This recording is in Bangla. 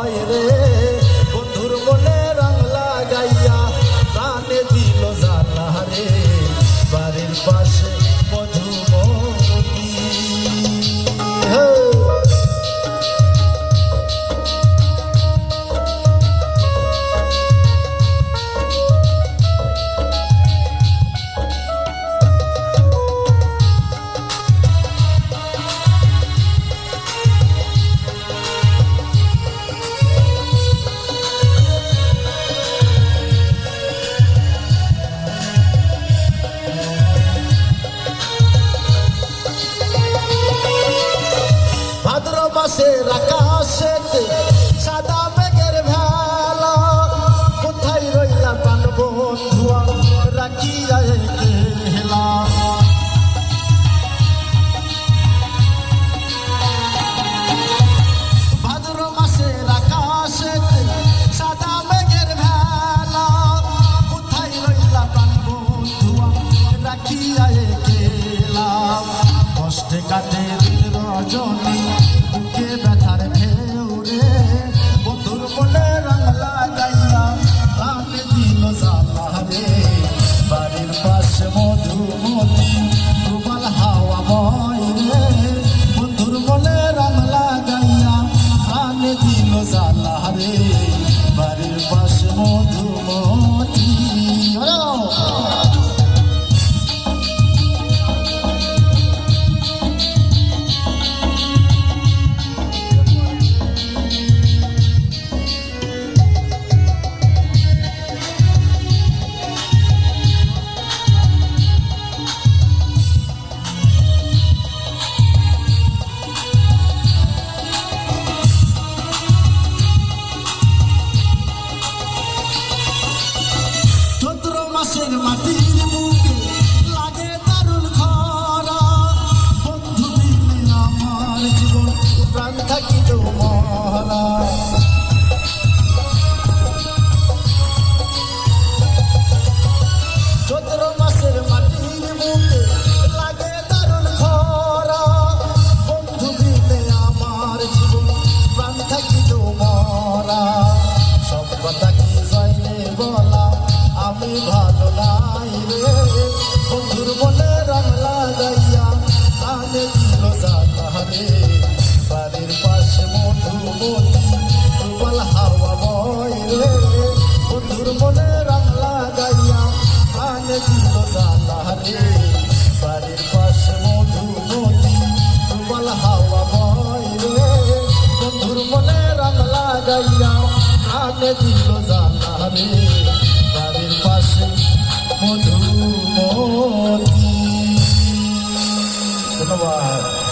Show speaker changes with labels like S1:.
S1: বয় রে। বন্ধুর মনে রং লাগাইয়া প্রাণে দিল জানা রে। বাড়ির পাশে মধুমতি ভাদ্র মাসের আকাশেতে সাদা মেঘের ভেলা। কোথায় রইলা প্রাণ বন্ধুয়া, রাখিয়া কেলা ভাদ্র মাসের আকাশেতে সাদা মেঘের ভেলা। কোথায় রইলা প্রাণ বন্ধুয়া, রাখিয়া but মধুমতি প্রবল হাওয়া রে বন্ধুর মনে রং লাগাইয়া কানে দিল জানা রে বাড়ির পাশে মধুমতি প্রবল হাওয়া রে বন্ধুর মনে রং লাগাইয়া কানে দিল জানা রে বাড়ির পাশে মধুমতি ধন্যবাদ।